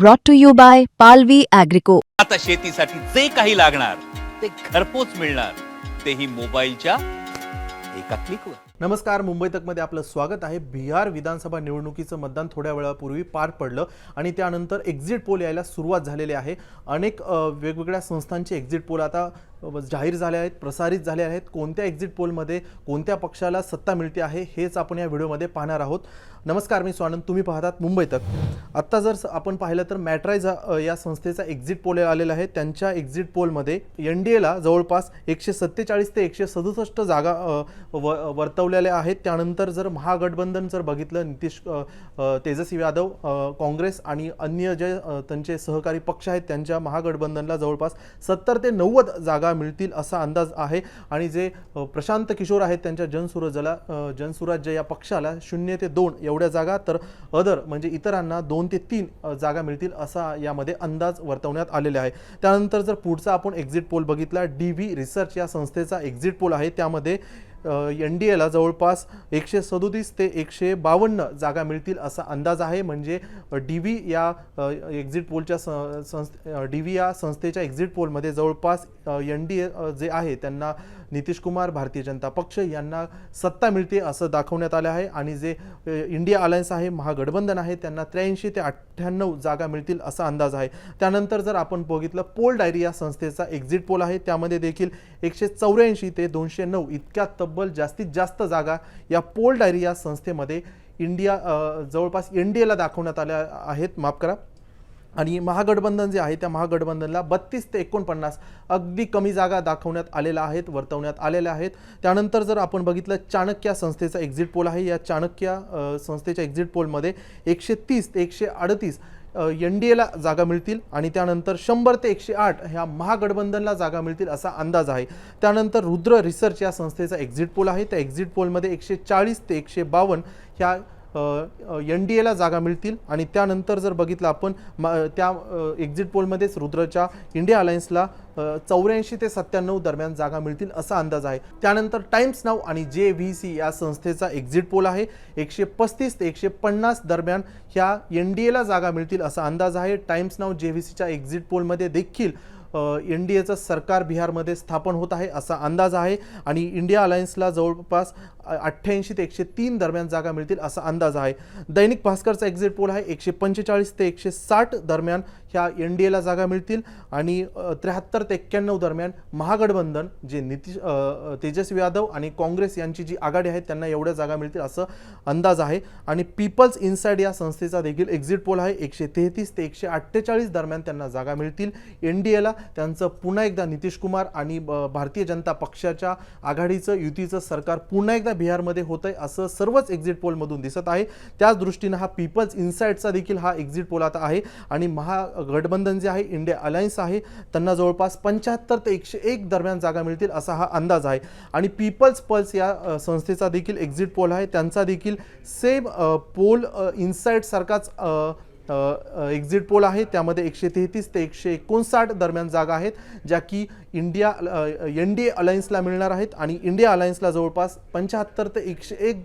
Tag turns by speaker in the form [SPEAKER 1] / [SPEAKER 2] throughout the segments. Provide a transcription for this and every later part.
[SPEAKER 1] brought to you by Palvi Agrico.
[SPEAKER 2] आता शेतीसाठी जे काही लागणार ते घरपोच मिळणार. तेही मोबाईलच्या एका क्लिकवर
[SPEAKER 3] नमस्कार मुंबई तकमध्ये आपलं स्वागत आहे. बिहार विधानसभा निवडणुकीचं मतदान थोड्या वेळापूर्वी पार पडलं आणि त्यानंतर एक्झिट पोल यायला सुरुवात झालेली आहे. अनेक वेगवेगळ्या संस्थांचे एक्झिट पोल आता जाहीर झाले आहेत प्रसारित झाले आहेत. कोणत्या एक्झिट पोलमध्ये कोणत्या पक्षाला सत्ता मिळते आहे हेच आपण या व्हिडिओमध्ये पाहणार आहोत. नमस्कार मी स्वानंद तुम्ही पाहतात मुंबई तक. आत्ता जर स- आपण पाहिलं तर मॅट्राईज या संस्थेचा एक्झिट पोल आलेला आहे. त्यांच्या एक्झिट पोलमध्ये एन डी एला जवळपास एकशे सत्तेचाळीस ते एकशे सदुसष्ट जागा व वर्तवलेल्या आहेत. त्यानंतर जर महागठबंधन जर बघितलं नितीश तेजस्वी यादव काँग्रेस आणि अन्य जे त्यांचे सहकारी पक्ष आहेत त्यांच्या महागठबंधनला जवळपास सत्तर ते नव्वद जागा मिळतील असा अंदाज आहे. आणि जे प्रशांत किशोर आहेत त्यांच्या जनसुरजला जनसुराज्य या पक्षाला शून्य ते दोन एवढ्या जागा तर अदर म्हणजे इतरांना दोन ते तीन जागा मिळतील असा यामध्ये अंदाज वर्तवण्यात आलेला आहे. त्यानंतर जर पुढचा आपण एक्झिट पोल बघितला डी व्ही रिसर्च या संस्थेचा एक्झिट पोल आहे. त्यामध्ये एन डी एला जवळपास एकशे सदोतीस ते एकशे बावन्न जागा मिळतील असा अंदाज आहे. म्हणजे डी व्ही या एक्झिट पोलच्या संस्थे डी व्ही या संस्थेच्या एक्झिट पोलमध्ये जवळपास एन डी ए जे आहे त्यांना नितीश कुमार भारतीय जनता पक्ष यांना सत्ता मिळते असं दाखवण्यात आलं आहे आणि जे इंडिया अलायन्स आहे महागठबंधन आहे त्यांना त्र्याऐंशी ते अठ्ठ्याण्णव जागा मिळतील असा अंदाज आहे. त्यानंतर जर आपण बघितलं पोल डायरी या संस्थेचा एक्झिट पोल आहे. त्यामध्ये देखील एकशे चौऱ्याऐंशी ते दोनशे नऊ इतक्या तब्बल जास्तीत जास्त जागा या पोल डायरी या संस्थेमध्ये इंडिया जवळपास एन डी एला दाखवण्यात आल्या आहेत. माफ करा. आणि महागठबंधन जे आहे त्या महागठबंधनला बत्तीस ते एकोणपन्नास अगदी कमी जागा दाखवण्यात आलेल्या आहेत वर्तवण्यात आलेल्या आहेत. त्यानंतर जर आपण बघितलं चाणक्य संस्थेचा एक्झिट पोल आहे. या चाणक्य संस्थेच्या एक्झिट पोलमध्ये एकशे तीस ते एकशे अडतीस एन डी एला जागा मिळतील आणि त्यानंतर शंभर ते एकशे आठ ह्या महागठबंधनला जागा मिळतील असा अंदाज आहे. त्यानंतर रुद्र रिसर्च या संस्थेचा एक्झिट पोल आहे. त्या एक्झिट पोलमध्ये एकशे चाळीस ते एकशे बावन्न ह्या एन डी एला जागा मिळतील आणि त्यानंतर जर बघितलं आपण म- त्या एक्झिट पोलमध्येच रुद्रच्या इंडिया अलायन्सला चौऱ्याऐंशी ते सत्त्याण्णव दरम्यान जागा मिळतील असा अंदाज आहे. त्यानंतर टाइम्स नाव आणि जे व्ही सी या संस्थेचा एक्झिट पोल आहे. एकशे पस्तीस ते एकशे पन्नास दरम्यान ह्या एन डी एला जागा मिळतील असा अंदाज आहे. टाइम्स नाव जे व्ही सीच्या एक्झिट पोलमध्ये देखील एन डी एचं सरकार बिहारमध्ये स्थापन होत आहे असा अंदाज आहे आणि इंडिया अलायन्सला जवळपास अठ्ठ्याऐंशी ते एकशे तीन दरम्यान जागा मिळतील असा अंदाज आहे. दैनिक भास्करचा एक्झिट पोल आहे एकशे पंचेचाळीस ते एकशे साठ दरम्यान ह्या एन डी एला जागा मिळतील आणि त्र्याहत्तर ते एक्क्याण्णव दरम्यान महागठबंधन जे नितीश तेजस्वी यादव आणि काँग्रेस यांची जी आघाडी आहे त्यांना एवढ्या जागा मिळतील असं अंदाज आहे. आणि पीपल्स इन्साईड या संस्थेचा देखील एक्झिट पोल आहे एकशे तेहतीस ते एकशे अठ्ठेचाळीस दरम्यान त्यांना जागा मिळतील. एन डी एला त्यांचं पुन्हा एकदा नितीश कुमार आणि भारतीय जनता पक्षाच्या आघाडीचं युतीचं सरकार पुन्हा एकदा बिहारमध्ये होत आहे असं सर्वच एक्झिट पोलमधून दिसत आहे. त्याच दृष्टीनं हा पीपल्स इन्साईटचा देखील हा एक्झिट पोल आता आहे. आणि महागठबंधन जे आहे इंडिया अलायन्स आहे त्यांना जवळपास पंच्याहत्तर ते एकशे एक दरम्यान जागा मिळतील असा हा अंदाज आहे. आणि पीपल्स पल्स या संस्थेचा देखील एक्झिट पोल आहे. त्यांचा देखील सेम पोल इन्साइड सारखाच एक्झिट पोल आहे. त्यामध्ये एकशे तेहतीस ते एकशे एकोणसाठ दरम्यान जागा आहेत ज्या की इंडिया एन डी ए अलायन्सला मिळणार आहेत आणि इंडिया अलायन्सला जवळपास पंच्याहत्तर ते एकशे एक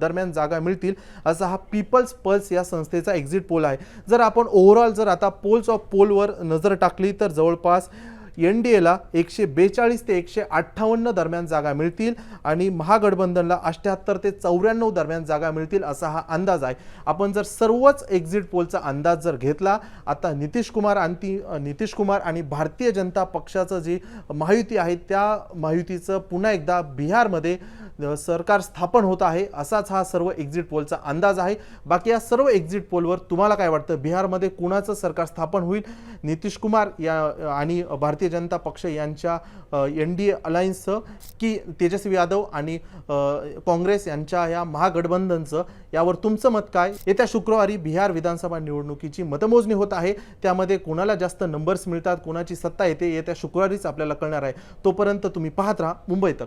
[SPEAKER 3] दरम्यान जागा मिळतील असा हा पीपल्स पल्स या संस्थेचा एक्झिट पोल आहे. जर आपण ओव्हरऑल जर आता पोल्स ऑफ पोलवर नजर टाकली तर जवळपास एन डी एला एकशे बेचाळीस ते एकशे अठ्ठावन्न दरम्यान जागा मिळतील आणि महागठबंधनला अठ्ठ्याहत्तर ते चौऱ्याण्णव दरम्यान जागा मिळतील असा हा अंदाज आहे. आपण जर सर्वच एक्झिट पोलचा अंदाज जर घेतला आता नितीश कुमार आणि नितीश कुमार आणि भारतीय जनता पक्षाचं जी महायुती आहे त्या महायुतीचं पुन्हा एकदा बिहारमध्ये सरकार स्थापन होत आहे असाच हा सर्व एक्झिट पोलचा अंदाज आहे. बाकी या सर्व एक्झिट पोलवर तुम्हाला काय वाटतं? बिहारमध्ये कुणाचं सरकार स्थापन होईल? नितीश कुमार या आणि भारतीय जनता पक्ष यांच्या एन डी ए अलायन्सचं की तेजस्वी यादव आणि काँग्रेस यांच्या या महागठबंधनचं यावर तुमचं मत काय? येत्या शुक्रवारी बिहार विधानसभा निवडणुकीची मतमोजणी होत आहे. त्यामध्ये कोणाला जास्त नंबर्स मिळतात कोणाची सत्ता येते येत्या शुक्रवारीच आपल्याला कळणार आहे. तोपर्यंत तुम्ही पाहत राहा मुंबई तक.